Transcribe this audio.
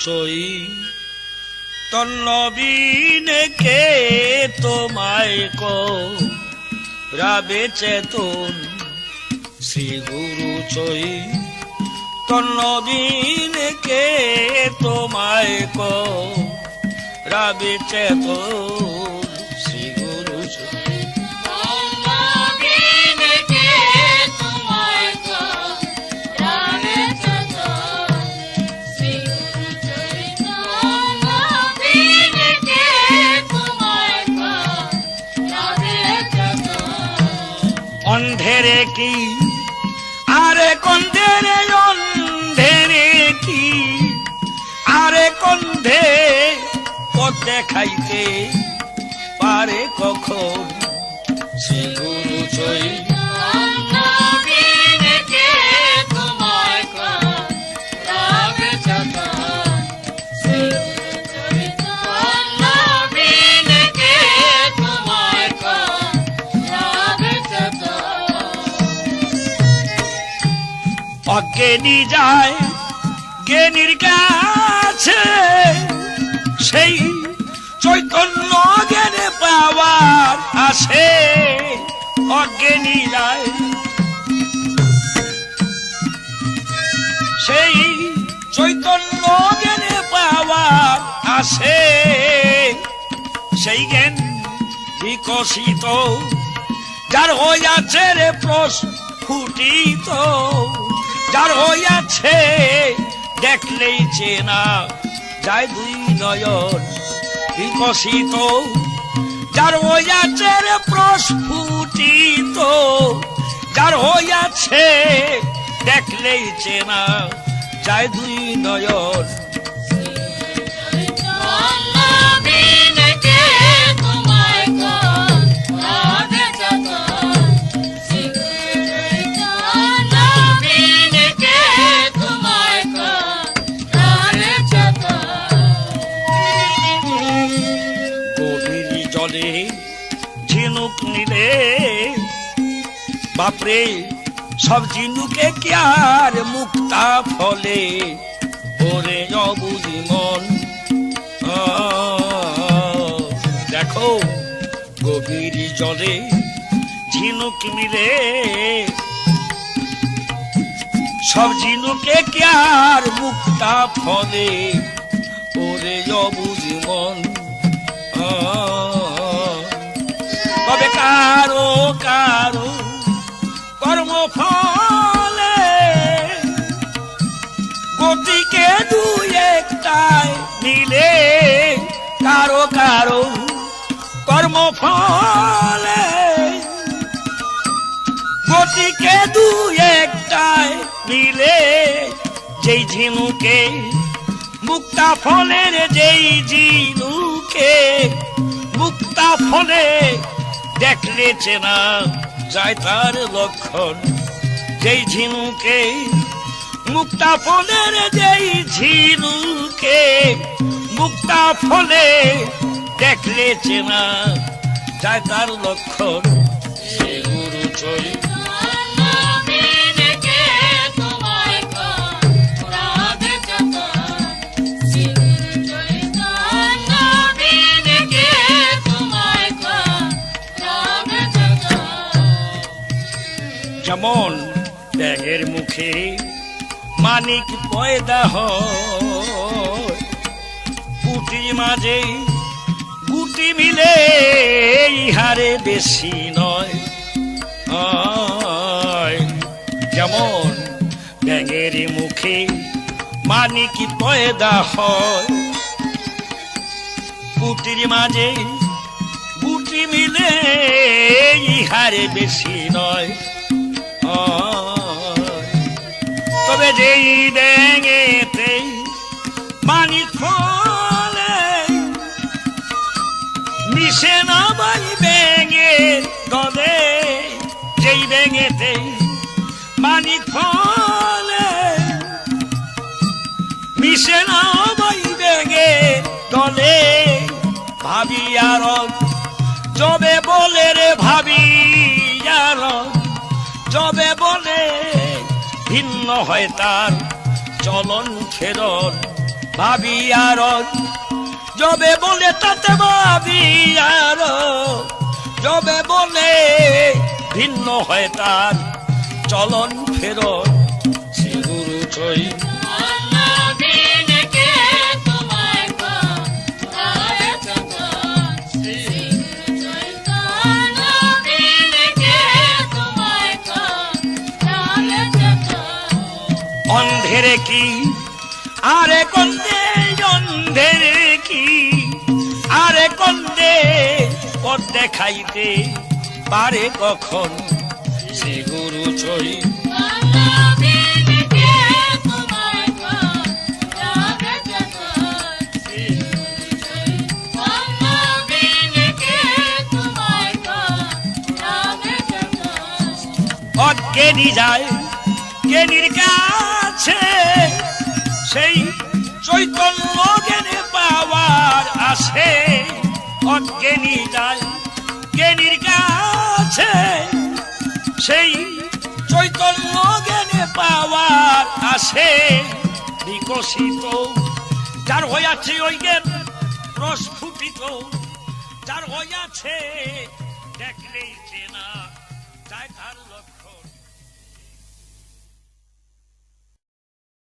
চই। তল্লবীন কে তোমায় কো? রাবে চেতন শ্রী গুরু চই। তল্লবীন কে তোমায় কো? রাবে চেতন অন্ধেরে কি? আরে কন্ধেরে অন্ধেরে কি? আরে কন্ধে পথে খাইতে পারে কখন? শ্রী গুরু অজ্ঞানী যায়? জ্ঞানীর কাছে সেই চৈতন্য জ্ঞানে পাওয়ার আসে। অজ্ঞানী যায়। সেই চৈতন্য জ্ঞানে পাওয়ার আসে। সেই জ্ঞান বিকশিত, যার হইয়াছে রে প্রস্ফুটিত যার হইয়াছে, দেখলেই চেনা। যায় দুই নয়ন বিকশিত। যার হইয়াছে রে প্রস্ফুটিত। যার হইয়াছে, দেখলেই চেনা। যায় দুই নয়ন বাপরে, সব ঝিনুকে কি আর মুক্তা ফলে? ওরে অবুঝি মন। দেখো, গভীর জলে ঝিনুক মিলে। সব ঝিনুকে কি আর মুক্তা ফলে? ওরে অবুঝি মন। ফলে গতিকে দুই একটাই মিলে যেই ঝিনুকে, মুক্তা ফলের যেই ঝিনুকে, মুক্তা ফলে দেখলে চেনা যায় তার লক্ষণ। যেই ঝিনুকে, মুক্তা ফলের যেই ঝিনুকে, মুক্তা ফলে দেখলে চেনা যায় তার লক্ষণ। গুরু যেমন ব্যাঙের মুখে মানিক পয়দা হয় পুটির মাঝে গুটি মিলে ইহারে বেশি নয়। যেমন ব্যাঙের মুখে মানিক পয়দা হয়। কুটির মাঝে গুটি মিলে ইহারে বেশি নয়। তবে যেই ব্যাঙেতে মানি ফলে গলে, যেই ব্যাঙেতে মানিক ফলে মিশে না বাই ব্যাঙের গলে, ভাবি আর যবে বলে রে ভাবি আর যবে বলে ভিন্ন হয় তার চলন ফেরন ভাবি আর যবে বলে তাতে ভাবি আর যবে বলে ভিন্ন হয় তার চলন ফেরত। শ্রী গুরু চৈ অন্ধেরে কি? আরে কন্দে দেখাইতে পারে কখন? শ্রী গুরু চৈ অজ্ঞানী যায় জ্ঞানীর কাছে সেই চৈতন্য জ্ঞানে পাওয়ার আসে। অজ্ঞানী যায় জ্ঞানীর কাছে। সেই চৈতন্য জ্ঞানে পাওয়ার আসে, বিকশিত। যার হইয়াছে ওই জ্ঞান প্রস্ফুটিত যার হইয়াছে দেখলেই চেনা, যায় তার